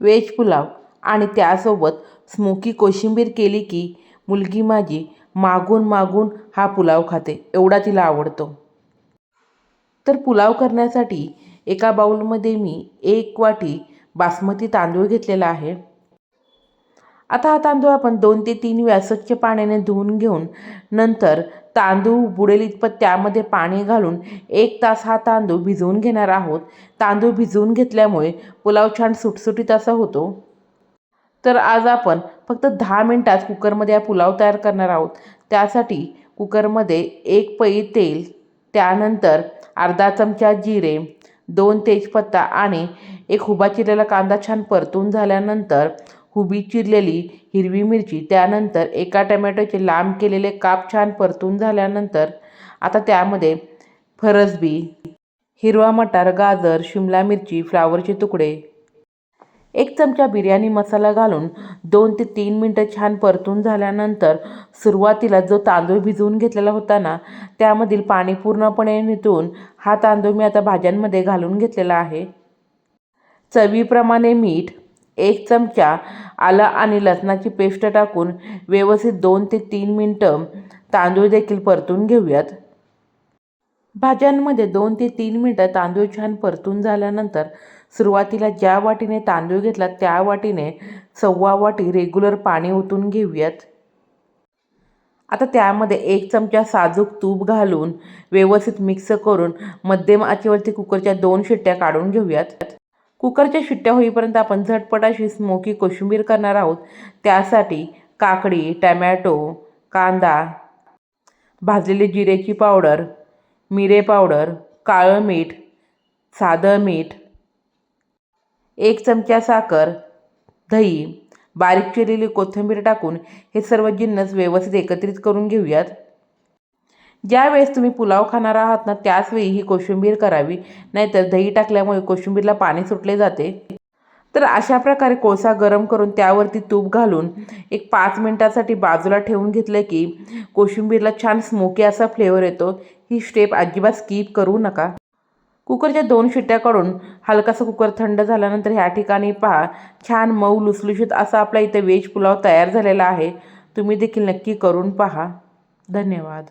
Veg pulao आणि त्यासोबत smoky कोशिंबीर केली की मुलगी माझी मागून मागून हा पुलाव खाते एवढा तिला आवडतो. तर पुलाव करण्यासाठी एका बाउलमध्ये मी एक वाटी बासमती तांदूळ घेतलेला आहे. आता हा तांदूळ आपण दोन ते तीन वेळा स्वच्छ पाण्याने धुवून घेऊन नंतर तांदूळ बुडेल इतपत त्यामध्ये पाणी घालून एक तास हा तांदूळ भिजवून घेणार आहोत. तांदूळ भिजवून घेतल्यामुळे पुलाव छान सुटसुटीत असा होतो. तर आज आपण फक्त दहा मिनटात कुकरमध्ये हा पुलाव तयार करणार आहोत. त्यासाठी कुकरमध्ये एक पई तेल त्यानंतर अर्धा चमचा जिरे दोन तेजपत्ता आणि एक हुबा चिरलेला कांदा छान परतून झाल्यानंतर हुबी चिरलेली हिरवी मिरची त्यानंतर एका टमॅटोचे लांब केलेले काप छान परतून झाल्यानंतर आता त्यामध्ये फरसबी हिरवा मटार गाजर शिमला मिरची फ्लावरचे तुकडे. एक चमचा बिर्याणी मसाला घालून दोन ते तीन मिनटं छान परतून झाल्यानंतर सुरुवातीला जो तांदूळ भिजवून घेतलेला होता ना त्यामधील पाणी पूर्णपणे निथळून हा तांदूळ मी आता भाज्यांमध्ये घालून घेतलेला आहे. चवीप्रमाणे मीठ एक चमचा आलं आणि लसणाची पेस्ट टाकून व्यवस्थित दोन ते तीन मिनटं तांदूळ देखील परतून घेऊयात. भाज्यांमध्ये दोन ते तीन मिनटं तांदूळ छान परतून झाल्यानंतर सुरुवातीला ज्या वाटीने तांदूळ घेतला त्या वाटीने सव्वा वाटी रेग्युलर पाणी ओतून घेऊयात. आता त्यामध्ये एक चमचा साजूक तूप घालून व्यवस्थित मिक्स करून मध्यम आचेवरती कुकरच्या दोन शिट्ट्या काढून घेऊयात. कुकरच्या शिट्ट्या होईपर्यंत आपण झटपट अशी स्मोकी कोशिंबीर करणार आहोत. त्यासाठी काकडी टमॅटो कांदा भाजलेली जिरेची पावडर मिरे पावडर काळं मीठ साधं मीठ एक चमचा साखर दही बारीक चिरलेली कोथिंबीर टाकून हे सर्व जिन्नस व्यवस्थित एकत्रित करून घेऊयात. ज्यावेळेस तुम्ही पुलाव खाणार आहात ना त्याचवेळी ही कोशिंबीर करावी. नाहीतर दही टाकल्यामुळे कोशिंबीरला पाणी सुटले जाते. तर अशा प्रकारे कोळसा गरम करून त्यावरती तूप घालून एक पाच मिनटासाठी बाजूला ठेवून घेतलं की कोशिंबीरला छान स्मोकी असा फ्लेवर येतो. ही स्टेप अजिबात स्किप करू नका. कुकरच्या दोन शिट्ट्या काढून हलकासा कुकर थंड झाल्यानंतर ह्या ठिकाणी पहा छान मऊ लुसलुशीत असा आपला इथे व्हेज पुलाव तयार झालेला आहे. तुम्ही देखील नक्की करून पहा. धन्यवाद.